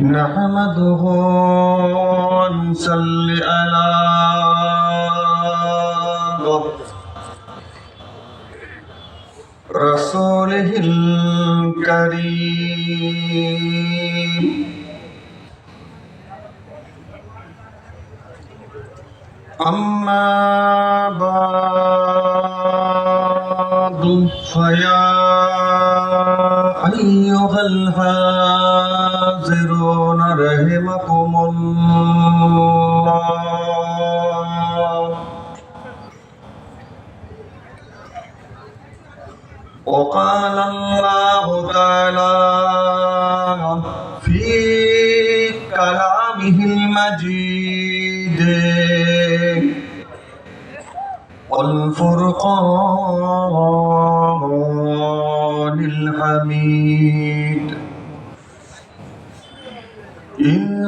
نحمده ونصلي على رسوله الكريم أما بعد فيا أيها الحاضرون رحمكم الله وقال الله تعالى في كلامه المجيد والفرقان الحميد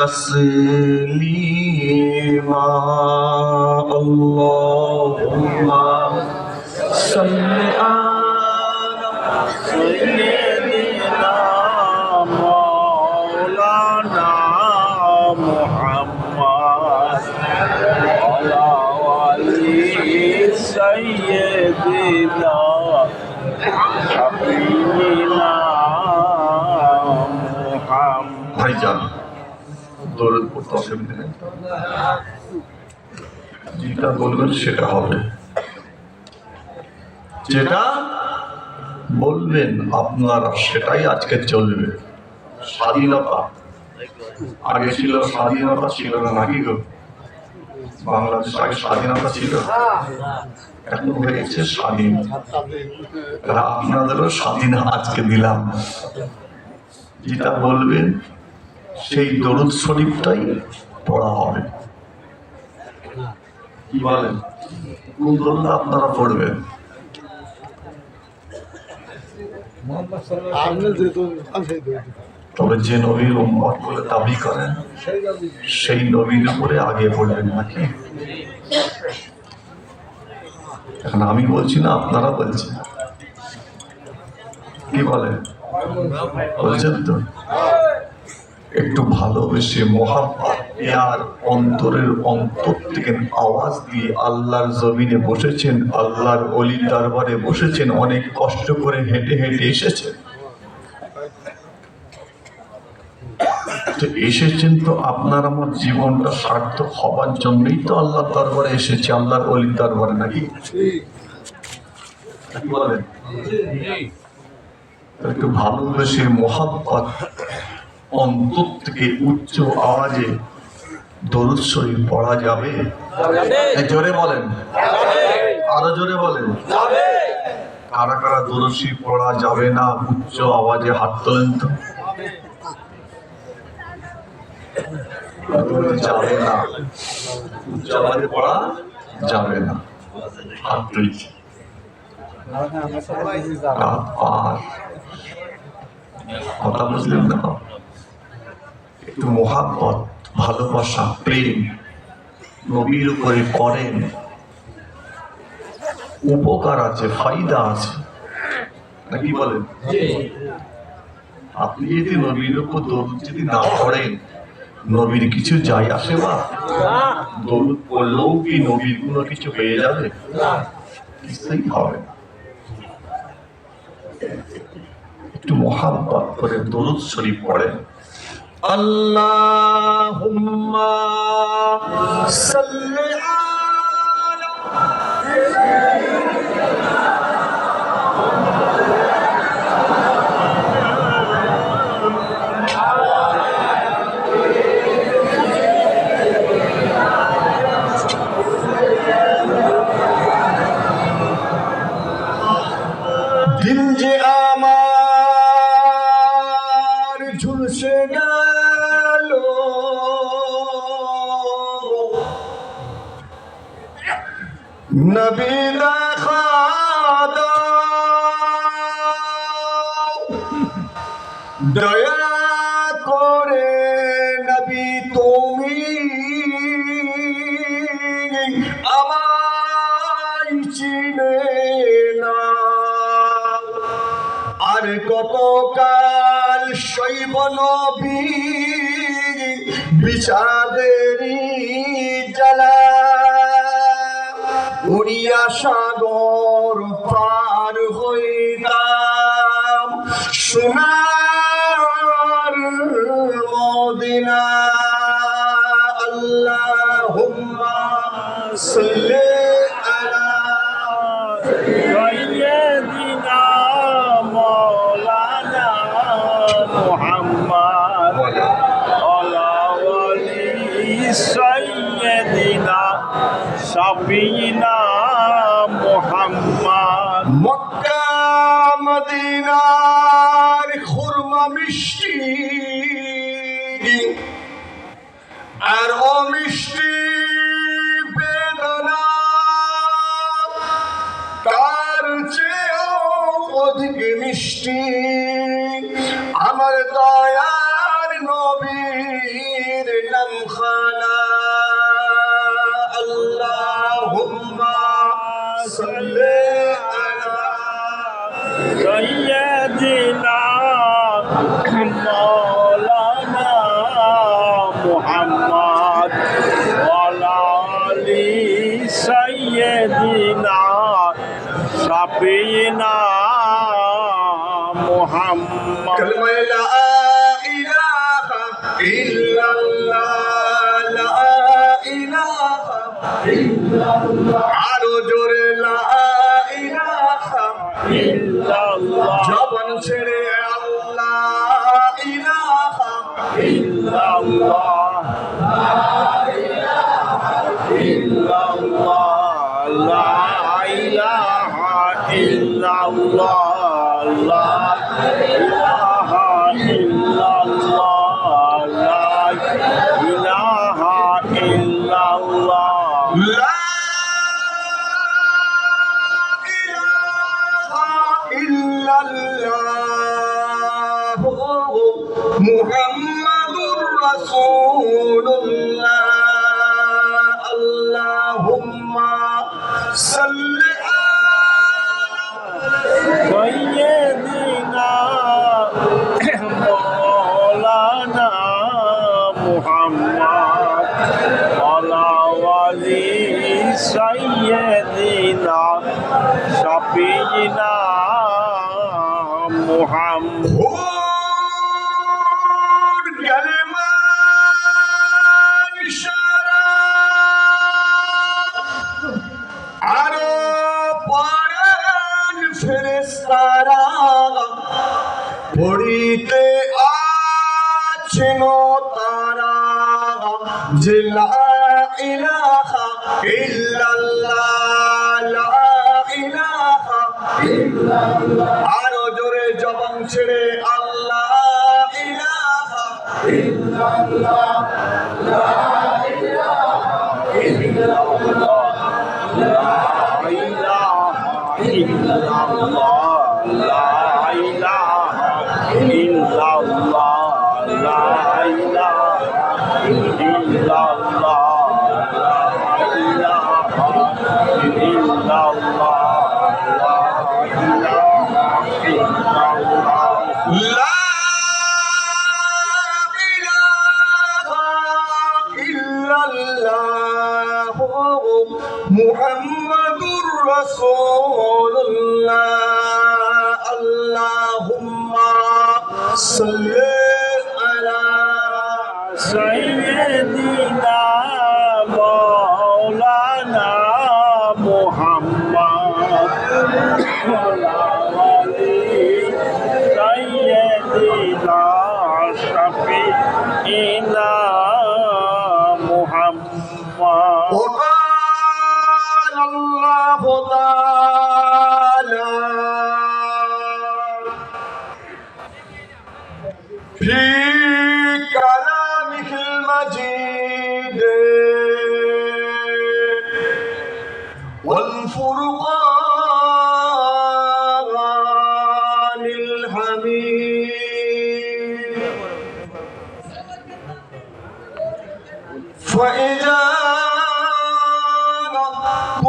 تسليما اللهم صل على سيدنا দৌড়ে পড়তে অসুবিধা নেই। যেটা বলবেন সেটা হবে। যেটা বলবেন আপনারা, সেটাই আজকে চলবে। স্বাধীনতা। আগে ছিল স্বাধীনতা, ছিল না নাকি গো? বাংলাদেশ আগে স্বাধীনতা ছিল। এখন হয়ে গেছে স্বাধীন আপনাদেরও স্বাধীন আজকে দিলাম। যেটা বলবেন সেই দরুদ শরীফটাই পড়া হবে। কি বলেন? কোন দরুদ আপনারা পড়বেন? তবে যে নবীর উম্মত বলে দাবি করেন সেই নবীর উপরে আগে পড়বেন নাকি? এখন আমি বলছি না আপনারা বলছেন। কি বলেন? বলছেন তো? একটু ভালোবেসে মহাব্বত আর অন্তরের অন্তর থেকে আওয়াজ দিয়ে আল্লাহর জমিনে বসেছেন, আল্লাহর অলির দরবারে বসেছেন, অনেক কষ্ট করে হেঁটে হেঁটে এসেছেন। এসেছেন তো আপনার আমার জীবনটা সার্থক হবার জন্যই তো আল্লাহর দরবারে এসেছে, আল্লাহর অলির দরবারে নাকি? বলেন। একটু ভালোবেসে মহাব্বত অন্তর থেকে উচ্চ আওয়াজে দরুদ শরীফ পড়া যাবে? জোরে বলেন। আরও জোরে বলেন। কারা কারা দরুদ শরীফ পড়া যাবে না উচ্চ আওয়াজে হাত তোলেন তো। যাবে না। উচ্চ আওয়াজে পড়া যাবে না। হাত তুলছি। আর কথা বুঝলেন না একটু মোহাব্বত ভালোবাসা প্রেম নবীর উপরে করেন। উপকার আছে ফায়দা আছে। নাকি বলেন? আপনি যদি নবীর উপর দরুদ যদি না পড়েন নবীর কিছু যাই আসে বা? দরুদ পড়লেও কি নবীর কোনো কিছু পেয়ে যাবে? কিছুই হবে না। একটু মহাব্বত করে দরুদ শরীফ পড়েন। আল্লাহুম্মা সাল্লি আলা দয়া করে নবী তুমি আমায় চিনে না। আর কতকাল শৈব নবী বিষাদেরই জ্বালা। উড়িয়া সাগর পার হইতাম মদিনার খুরমা মিষ্টি। আর অমিষ্টি বেদনা তার চেয়েও অধিক মিষ্টি। আমার দয়ার Gina. illallah la ilaha illallah la ilaha illallah la ilaha illallah la ilaha illallah la ilaha illallah Muhammad লা ইলাহা ইল্লাল্লাহ আরও জোরে জবান ছেড়ে আল্লাহ ইলাহা। মুহাম্মাদুর রাসূলুল্লাহ। আল্লাহুম্মা সাল্লি আলা সাইয়্যিদিনা মাওলানা মুহাম্মদ। ওয়ালা আলি সাইয়্যিদিনা শাফিঈনা মুহাম্মদ।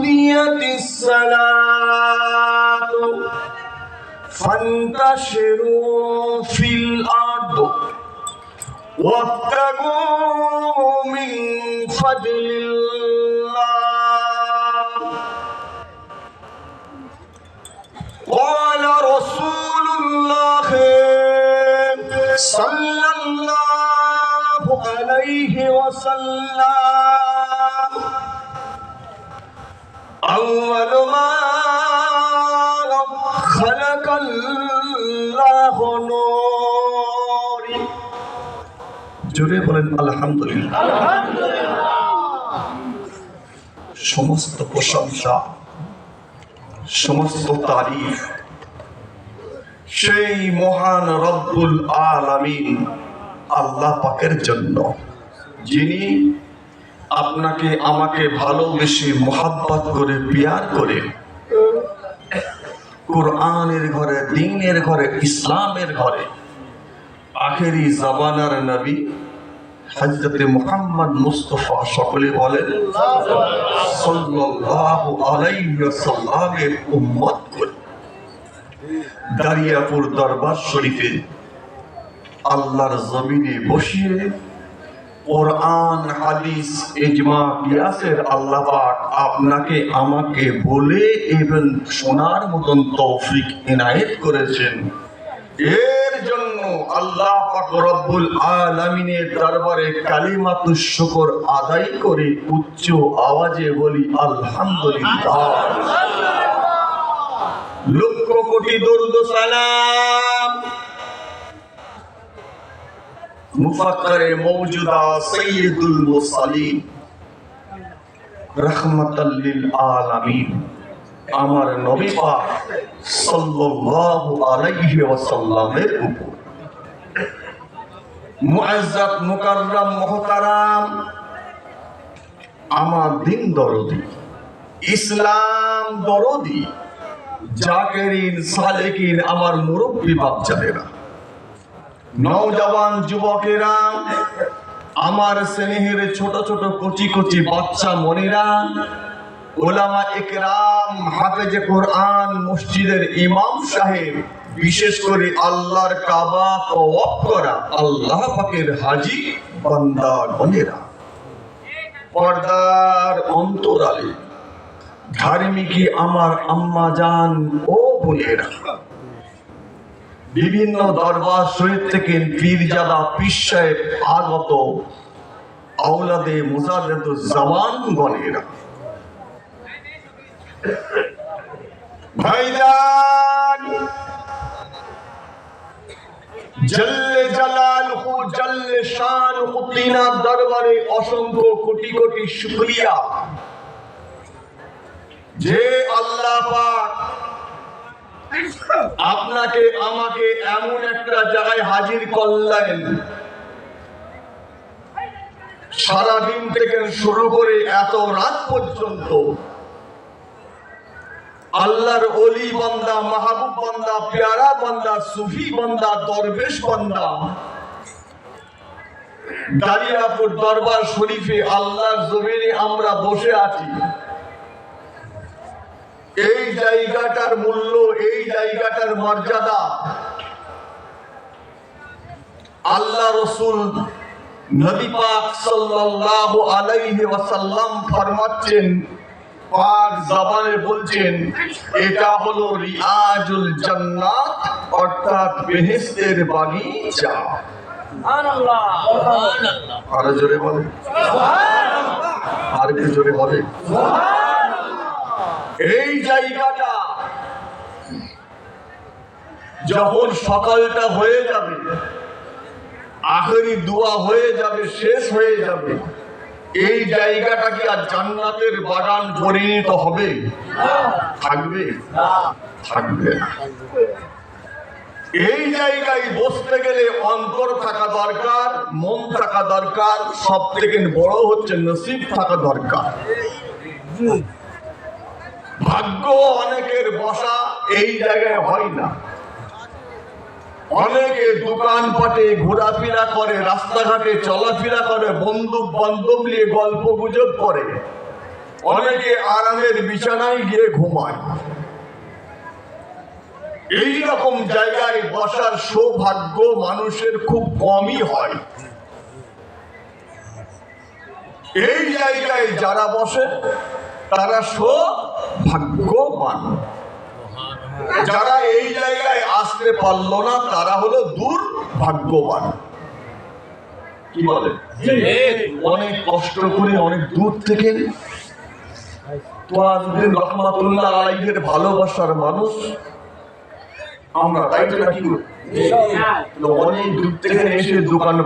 قضيت الصلاة فانتشروا في الأرض وابتغوا من فضل الله قال رسول الله صلى الله عليه وسلم أول ما خلق الله نور জোরে বলেন আলহামদুলিল্লাহ সমস্ত প্রশংসা সমস্ত তারিফ সেই মহান রব্বুল আলামিন আল্লাহ পাকের জন্য যিনি আপনাকে, আমাকে ভালোবেসে মোহাব্বত করে, পিয়ার করে, কোরআনের ঘরে, দিনের ঘরে, ইসলামের ঘরে, আখেরি জাবানার নবী হজরতে মুহাম্মদ মুস্তফা সকলে বলেন, সাল্লাল্লাহু আলাইহি ওয়াসাল্লামের উম্মত করে, দারিয়াপুর দরবার শরীফে আল্লাহর জমিনে বসিয়ে কোরআন, হাদিস, ইজমা কিয়াসের আল্লাহ পাক আপনাকে আমাকে বলে এবং শোনার মতন তৌফিক এনায়েত করেছেন। এর জন্য আল্লাহ পাক রব্বুল আলামিনের দরবারে কালিমাতুশ শুকর আদায় করে উচ্চ আওয়াজে বলি, আলহামদুলিল্লাহ। লক্ষ কোটি দরুদ সালাম। মুফাক্কারে মওজুদা সৈয়দুল মুরসালিন। রাহমাতাল আলামিন। আমার নবী পাক সাল্লাল্লাহু আলাইহি ওয়াসাল্লামের উপর। মুআজ্জাত মুকাররম মুহতারাম, আমার দিন দরদি। ইসলাম দরদি। জাকেরিন সালেকিন, আমার মুরব্বী বাচ্চাদেরা নওজওয়ান যুবকেরা, আমার স্নেহের ছোট ছোট কচি কচি বাচ্চা মনিরা, ওলামা একরাম হাফেজে কোরআন মসজিদের ইমাম সাহেব, বিশেষ করে আল্লাহর কাবা তওয়াফ করা আল্লাহ পাকের হাজি বান্দা গণেরা পর্দার অন্তরালে, ধার্মিকই আমার আম্মা জান ও বোনেরা। বিভিন্ন দরবার শরীর থেকে পীরজাদা পীর সাহেব আগত আওলাদে মুজাদ্দুজ জামান গণেরা। ভাইজান, জল্লে জালালহু, জল্লে শানহু তিনার দরবারে অসংখ্য কোটি কোটি শুকরিয়া। যে আল্লাহ পাক আপনাকে, আমাকে এমন একটা জায়গায় হাজির করলেন। সারাদিন থেকে শুরু করে এত রাত পর্যন্ত আল্লাহর অলি বান্দা, মাহবুব বান্দা, পেয়ারা বান্দা, সুফি বান্দা, দরবেশ বান্দা দারিয়াপুর দরবার শরীফে আল্লাহর জমিনে আমরা বসে আছি। এই জায়গাটার মূল্য এই জায়গাটার মর্যাদা। আল্লাহ রসুল নবী পাক সাল্লাল্লাহু আলাইহি ওয়াসাল্লাম ফরমাচ্ছেন পাক জাবানে বলছেন এটা হলো রিয়াজুল জান্নাত অর্থাৎ বেহেশতের বাগিচা। আল্লাহ আরও জোরে বলে আর একটু জোরে বলে এই জায়গাটা যখন সকালটা হয়ে যাবে, আখেরি দোয়া হয়ে যাবে, শেষ হয়ে যাবে, এই জায়গাটা কি আর জান্নাতের বাগান পরিণত হবে? থাকবে? থাকবে এই জায়গায় বসতে গেলে অন্তর থাকা দরকার, মন থাকা দরকার সব থেকে বড় হচ্ছে নসিব থাকা দরকার। ভাগ্য অনেকের বসা এই জায়গায় হয় না। অনেকে দোকানপাটে ঘোরাফেরা করে, রাস্তাঘাটে চলাফেরা করে বন্ধু বান্ধব নিয়ে গল্প গুজব করে। অনেকে আরামের বিছানায় গিয়ে ঘুমায়। এই রকম জায়গায় বসার সৌভাগ্য মানুষের খুব কমই হয়। এই জায়গায় যারা বসে তারা সৌভাগ্যবান। যারা এই জায়গায় আসতে পারল না তারা হলো দুর্ভাগ্যবান। কি বলে? অনেক কষ্ট করে অনেক দূর থেকে তোয়াজুদ্দিন রহমাতুল্লাহ আলাইহের ভালোবাসার মানুষ আমরা তাই তো নাকি অনেক দূর থেকে এসে দোকান